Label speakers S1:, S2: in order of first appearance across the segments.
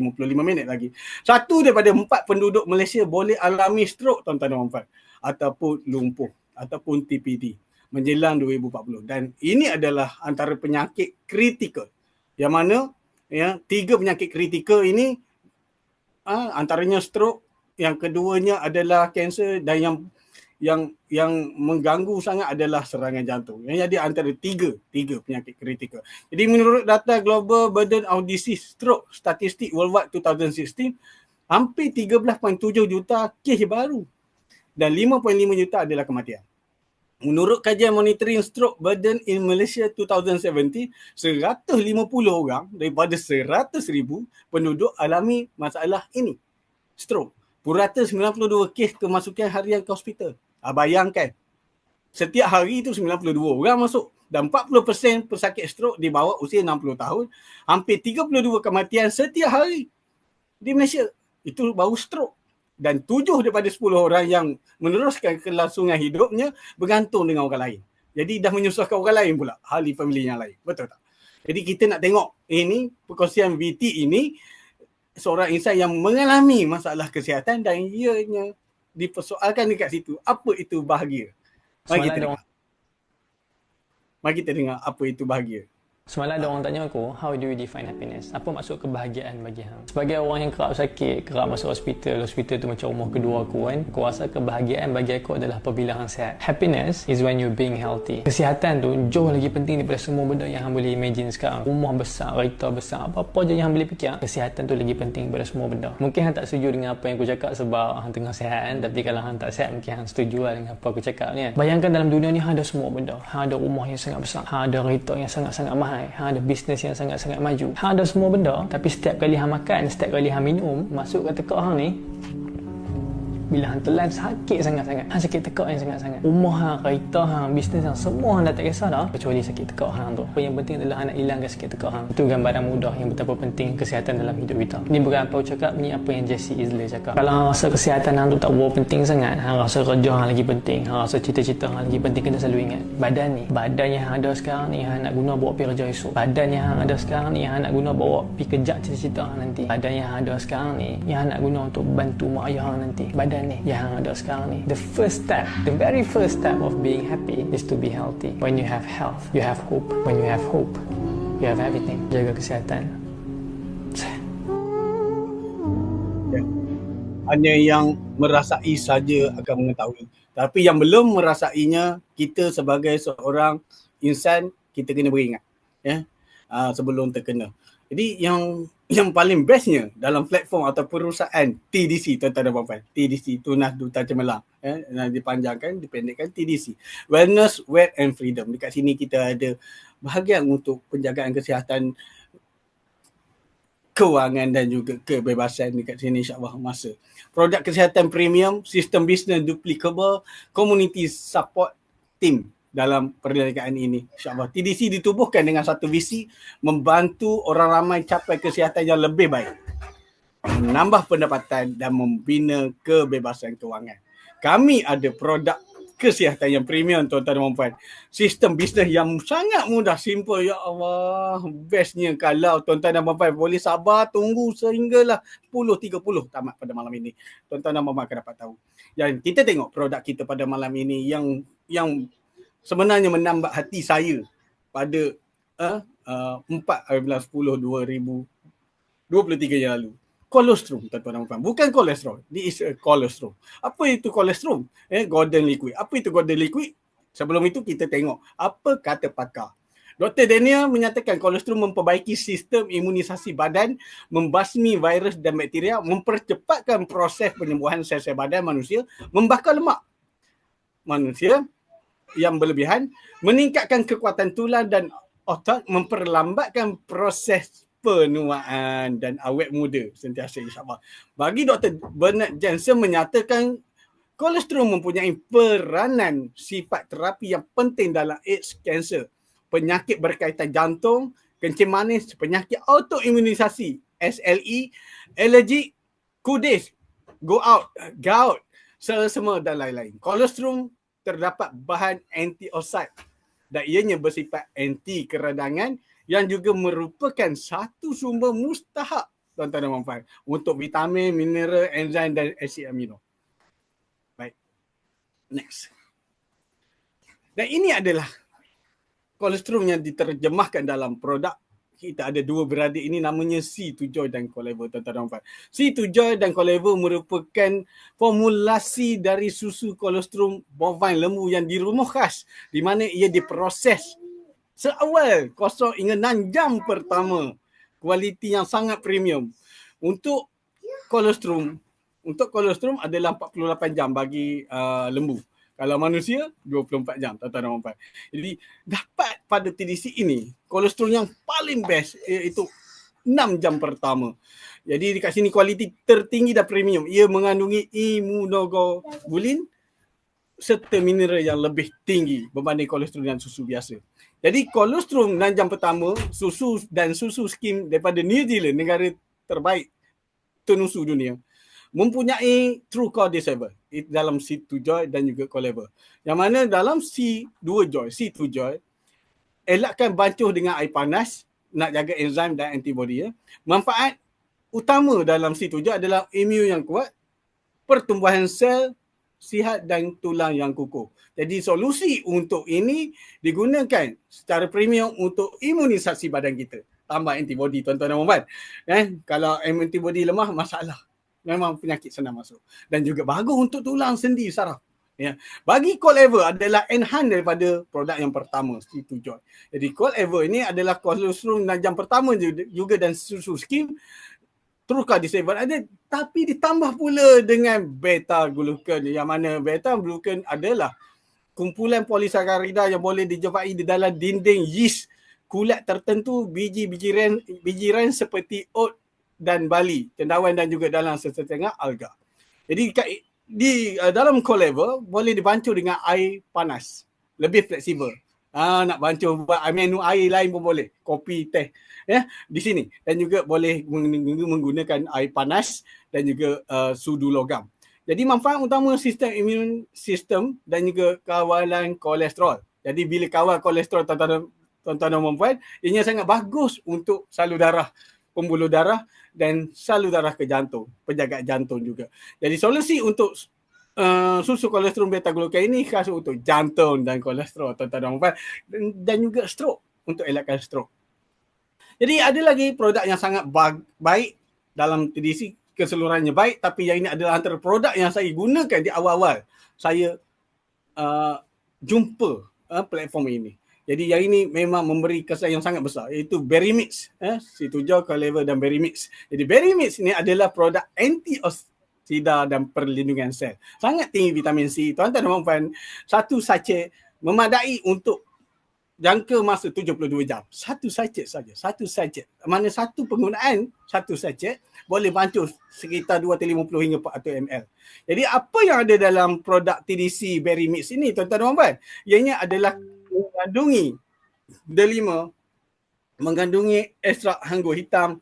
S1: 55 minit lagi. Satu daripada empat penduduk Malaysia boleh alami stroke tuan-tuan dan puan ataupun lumpuh ataupun TPD menjelang 2040 dan ini adalah antara penyakit kritikal yang mana ya tiga penyakit kritikal ini ah, antaranya stroke yang keduanya adalah kanser dan yang yang yang mengganggu sangat adalah serangan jantung. Yang jadi antara tiga, tiga penyakit kritikal. Jadi menurut data Global Burden of Disease Stroke Statistik Worldwide 2016, hampir 13.7 juta kes baru dan 5.5 juta adalah kematian. Menurut kajian monitoring stroke burden in Malaysia 2017, 150 orang daripada 100,000 penduduk alami masalah ini. Stroke. Purata 92 kes kemasukan harian ke hospital. Ah, bayangkan. Setiap hari itu 92 orang masuk dan 40% pesakit stroke di bawah usia 60 tahun. Hampir 32 kematian setiap hari di Malaysia. Itu baru stroke. Dan tujuh daripada 10 orang yang meneruskan kelangsungan hidupnya bergantung dengan orang lain. Jadi dah menyusahkan orang lain pula. Ahli family yang lain. Betul tak? Jadi kita nak tengok ini perkongsian VT ini seorang insan yang mengalami masalah kesihatan dan ianya dipersoalkan dekat situ apa itu bahagia? Mari kita dengar. Mari kita dengar apa itu bahagia
S2: Semalam ada orang tanya aku, how do you define happiness? Apa maksud kebahagiaan bagi hang? Sebagai orang yang kerap sakit, kerap masuk hospital, hospital tu macam rumah kedua aku kan, aku rasa kebahagiaan bagi aku adalah apabila hang sihat. Happiness is when you being healthy. Kesihatan tu jauh lagi penting daripada semua benda yang hang boleh imagine sekarang. Rumah besar, kereta besar, apa-apa je yang hang boleh fikir. Kesihatan tu lagi penting daripada semua benda. Mungkin hang tak setuju dengan apa yang aku cakap sebab hang tengah sihat kan, tapi kalau hang tak sihat mungkin hang setuju lah dengan apa aku cakap ni kan. Bayangkan dalam dunia ni hang ada semua benda. Hang ada rumah yang sangat besar, hang ada kereta yang sangat-sangat mahal ramai hang ada bisnes yang sangat-sangat maju. Hang ada semua benda tapi setiap kali hang makan setiap kali hang minum masuk ke tekak hang ni bila hang telan sakit sangat-sangat. Hang sakit tekak yang sangat-sangat. Rumah hang kereta hang bisnes hang semua hang dah tak kisah dah. Kecuali sakit tekak hang tu. Apa yang penting adalah hang nak hilangkan sakit tekak hang. Itu gambaran mudah yang betapa penting kesihatan dalam hidup kita. Ni bukan apa cakap ni apa yang Jesse Isley cakap. Kalau hang rasa kesihatan hang tu tak berapa penting sangat hang rasa kerja hang lagi penting hang rasa cita-cita hang lagi penting kena selalu ingat badan ni badan yang hang ada sekarang ni hang nak guna bawa pergi kerja esok. Badan yang hang ada sekarang ni hang nak guna bawa pergi kejap cita-cita hang nanti. Badan yang hang ada sekarang ni yang hang nak guna untuk bantu mak ayah hang nanti. Badan ni. Yang ada sekarang ni. The first step the very first step of being happy is to be healthy. When you have health you have hope. When you have hope you have everything. Jaga kesihatan.
S1: Ya. hanya yang merasai saja akan mengetahui. Tapi yang belum merasainya kita sebagai seorang insan kita kena beringat ya. Uh, sebelum terkena. Jadi yang yang paling bestnya dalam platform atau perusahaan TDC tuan-tuan dan puan TDC Tunas Duta Cemerlang. Eh dipanjangkan dipendekkan TDC Wellness Wealth and Freedom. Dekat sini kita ada bahagian untuk penjagaan kesihatan kewangan dan juga kebebasan dekat sini insyaAllah masa. Produk kesihatan premium sistem bisnes duplicable community support team dalam perniagaan ini. InsyaAllah. TDC ditubuhkan dengan satu visi membantu orang ramai capai kesihatan yang lebih baik. Menambah pendapatan dan membina kebebasan kewangan. Kami ada produk kesihatan yang premium tuan-tuan dan puan Sistem bisnes yang sangat mudah, simple. Ya Allah, bestnya kalau tuan-tuan dan puan boleh sabar tunggu sehinggalah 10.30 tamat pada malam ini. Tuan-tuan dan puan akan dapat tahu. Dan kita tengok produk kita pada malam ini yang yang sebenarnya menambah hati saya pada uh, uh, 4 bulan 10 2023 yang lalu. Kolesterol, tuan-tuan dan puan. Bukan kolesterol. This is a kolesterol. Apa itu kolesterol? Eh, golden liquid. Apa itu golden liquid? Sebelum itu kita tengok apa kata pakar. Dr. Daniel menyatakan kolesterol memperbaiki sistem imunisasi badan, membasmi virus dan bakteria, mempercepatkan proses penyembuhan sel-sel badan manusia, membakar lemak manusia, yang berlebihan, meningkatkan kekuatan tulang dan otot, memperlambatkan proses penuaan dan awet muda sentiasa insyaAllah. Bagi Dr. Bernard Jensen menyatakan kolesterol mempunyai peranan sifat terapi yang penting dalam AIDS cancer, penyakit berkaitan jantung, kencing manis, penyakit autoimunisasi, SLE, alergi, kudis, go out, gout, semua dan lain-lain. Kolesterol terdapat bahan antioxide dan ianya bersifat anti keradangan yang juga merupakan satu sumber mustahak tuan-tuan dan puan untuk vitamin, mineral, enzim dan asid amino. Baik. Next. Dan ini adalah kolesterol yang diterjemahkan dalam produk kita ada dua beradik ini namanya C2 Joy dan Colever tuan-tuan dan puan. C2 Joy dan Colever merupakan formulasi dari susu kolesterol bovine lembu yang dirumuh khas di mana ia diproses seawal kosong hingga 6 jam pertama. Kualiti yang sangat premium. Untuk kolesterol untuk kolesterol adalah 48 jam bagi uh, lembu kalau manusia 24 jam tuan-tuan dan puan. Jadi dapat pada TDC ini kolesterol yang paling best iaitu 6 jam pertama. Jadi dekat sini kualiti tertinggi dan premium. Ia mengandungi immunoglobulin serta mineral yang lebih tinggi berbanding kolesterol dan susu biasa. Jadi kolesterol 6 jam pertama, susu dan susu skim daripada New Zealand, negara terbaik tenusu dunia mempunyai true cordyceps dalam C2 joy dan juga colever. Yang mana dalam C2 joy, C2 joy elakkan bancuh dengan air panas nak jaga enzim dan antibody ya. Manfaat utama dalam C2 joy adalah imun yang kuat, pertumbuhan sel sihat dan tulang yang kukuh. Jadi solusi untuk ini digunakan secara premium untuk imunisasi badan kita. Tambah antibody tuan-tuan dan puan-puan. Eh, kalau antibody lemah masalah memang penyakit senang masuk. Dan juga bagus untuk tulang sendi saraf ya. Bagi call ever adalah enhance daripada produk yang pertama situ joy. Jadi call ever ini adalah kolesterol jam pertama juga dan susu skim terukah disable ada tapi ditambah pula dengan beta glucan yang mana beta glucan adalah kumpulan polisakarida yang boleh dijumpai di dalam dinding yeast. Kulat tertentu biji-biji ren biji ren seperti oat dan Bali, cendawan dan juga dalam sesetengah alga. Jadi di uh, dalam cold level boleh dibancuh dengan air panas. Lebih fleksibel. Ah nak bancuh buat menu air lain pun boleh. Kopi, teh. Ya, di sini dan juga boleh menggunakan air panas dan juga uh, sudu logam. Jadi manfaat utama sistem imun sistem dan juga kawalan kolesterol. Jadi bila kawal kolesterol tuan-tuan dan puan ianya sangat bagus untuk salur darah, pembuluh darah dan salur darah ke jantung, penjaga jantung juga. Jadi solusi untuk uh, susu kolesterol beta glucan ini khas untuk jantung dan kolesterol tuan-tuan dan dan, juga stroke untuk elakkan stroke. Jadi ada lagi produk yang sangat baik dalam TDC keseluruhannya baik tapi yang ini adalah antara produk yang saya gunakan di awal-awal saya uh, jumpa uh, platform ini. Jadi yang ini memang memberi kesan yang sangat besar iaitu Berry Mix. Eh, C7 Caliver dan Berry Mix. Jadi Berry Mix ini adalah produk antioksida dan perlindungan sel. Sangat tinggi vitamin C. Tuan-tuan dan puan satu sachet memadai untuk jangka masa 72 jam. Satu sachet saja. Satu sachet. Mana satu penggunaan satu sachet boleh bancuh sekitar 250 hingga 400 ml. Jadi apa yang ada dalam produk TDC Berry Mix ini tuan-tuan dan puan? Ianya adalah mengandungi D5 mengandungi ekstrak hanggu hitam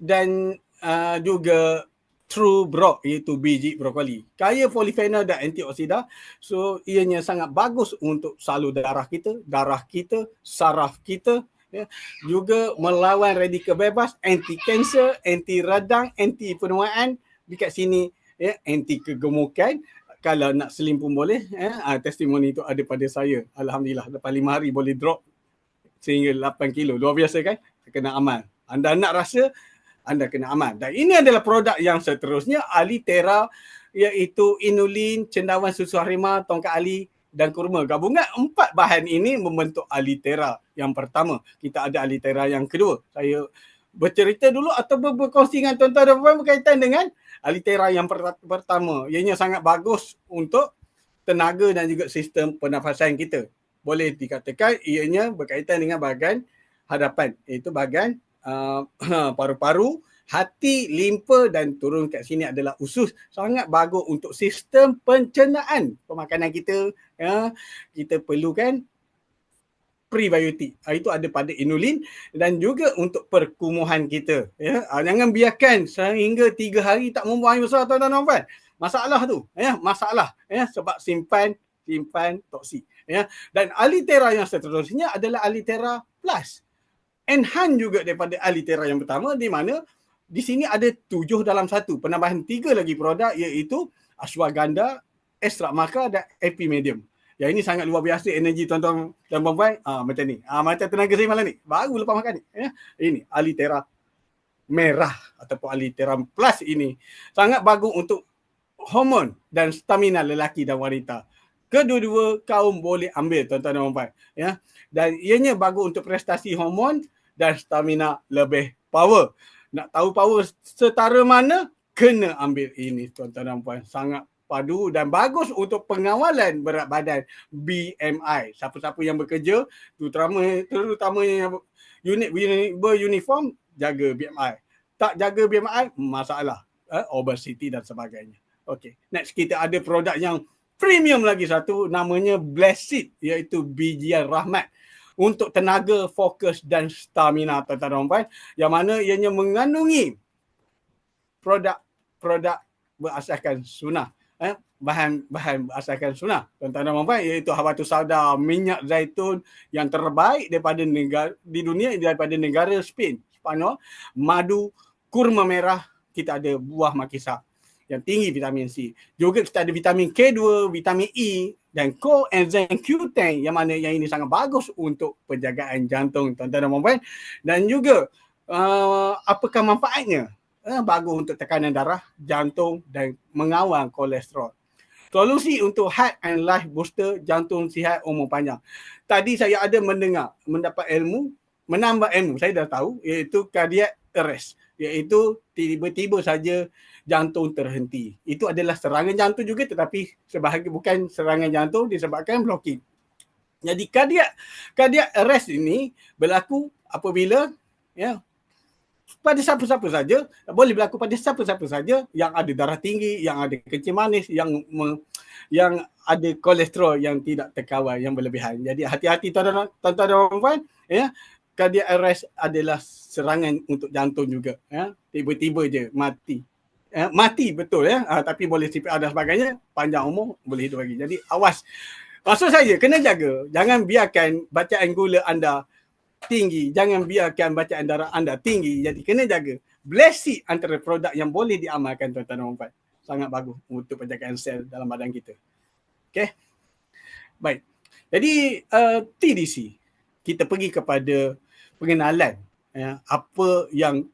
S1: dan uh, juga true brok iaitu biji brokoli. Kaya polifenol dan antioksida so ianya sangat bagus untuk salur darah kita, darah kita, saraf kita ya. juga melawan radikal bebas, anti kanser, anti radang, anti penuaan dekat sini ya, anti kegemukan kalau nak slim pun boleh eh? Uh, testimoni itu ada pada saya. Alhamdulillah lepas lima hari boleh drop sehingga 8 kilo. Luar biasa kan? Kena amal anda nak rasa anda kena amal dan ini adalah produk yang seterusnya Alitera iaitu inulin cendawan susu harimau tongkat ali dan kurma. Gabungan empat bahan ini membentuk Alitera yang pertama. Kita ada Alitera yang kedua. Saya bercerita dulu atau berkongsi dengan tuan-tuan dan puan berkaitan dengan Alitera yang pertama ianya sangat bagus untuk tenaga dan juga sistem pernafasan kita. Boleh dikatakan ianya berkaitan dengan bahagian hadapan iaitu bahagian uh, paru-paru, hati, limpa dan turun kat sini adalah usus. Sangat bagus untuk sistem pencernaan pemakanan kita. Ya. Kita perlukan prebiotik. Ah, itu ada pada inulin dan juga untuk perkumuhan kita. Ya, ah, jangan biarkan sehingga tiga hari tak membuang air besar tuan-tuan dan puan. Masalah tu, ya, masalah ya sebab simpan simpan toksik. Ya. Dan alitera yang seterusnya adalah alitera plus. Enhance juga daripada alitera yang pertama di mana di sini ada tujuh dalam satu. Penambahan tiga lagi produk iaitu ashwagandha, ekstrak maka dan AP medium. Yang ini sangat luar biasa energi tuan-tuan dan puan-puan. Ah, macam ni. Ah, macam tenaga saya malam ni. Baru lepas makan ni. Ya. Ini alitera merah ataupun alitera plus ini. Sangat bagus untuk hormon dan stamina lelaki dan wanita. Kedua-dua kaum boleh ambil tuan-tuan dan puan-puan. Ya. Dan ianya bagus untuk prestasi hormon dan stamina lebih power nak tahu power setara mana kena ambil ini tuan-tuan dan puan sangat padu dan bagus untuk pengawalan berat badan BMI siapa-siapa yang bekerja terutama terutama yang unit beruniform jaga BMI tak jaga BMI masalah eh, obesity dan sebagainya. Okey next kita ada produk yang premium lagi satu namanya Blessed iaitu BGR Rahmat. Untuk tenaga, fokus dan stamina tuan-tuan dan puan yang mana ianya mengandungi produk-produk berasaskan sunnah eh bahan-bahan berasaskan sunnah tuan-tuan dan puan iaitu habatus sauda minyak zaitun yang terbaik daripada negara di dunia daripada negara Spain Spanyol madu kurma merah kita ada buah makisa yang tinggi vitamin C. Juga kita ada vitamin K2, vitamin E dan coenzyme Q10 yang mana yang ini sangat bagus untuk penjagaan jantung tuan-tuan dan puan dan juga uh, apakah manfaatnya? Uh, bagus untuk tekanan darah, jantung dan mengawal kolesterol. Solusi untuk heart and life booster jantung sihat umur panjang. Tadi saya ada mendengar, mendapat ilmu, menambah ilmu, saya dah tahu iaitu cardiac arrest iaitu tiba-tiba saja jantung terhenti. Itu adalah serangan jantung juga tetapi sebahagian bukan serangan jantung disebabkan blocking. Jadi cardiac cardiac arrest ini berlaku apabila ya pada siapa-siapa saja boleh berlaku pada siapa-siapa saja. Yang ada darah tinggi, yang ada kencing manis, yang me, yang ada kolesterol yang tidak terkawal yang berlebihan. Jadi hati-hati tuan-tuan dan puan ya. Cardiac arrest adalah serangan untuk jantung juga ya. Tiba-tiba je mati. Ya, mati betul ya. Uh, tapi boleh CPR dan sebagainya panjang umur boleh hidup lagi. Jadi awas. Maksud saya kena jaga. Jangan biarkan bacaan gula anda tinggi. Jangan biarkan bacaan darah anda tinggi. Jadi kena jaga. Blessing antara produk yang boleh diamalkan tuan-tuan dan puan sangat bagus untuk penjagaan sel dalam badan kita. Okey? Baik. Jadi uh, TDC kita pergi kepada pengenalan ya, apa yang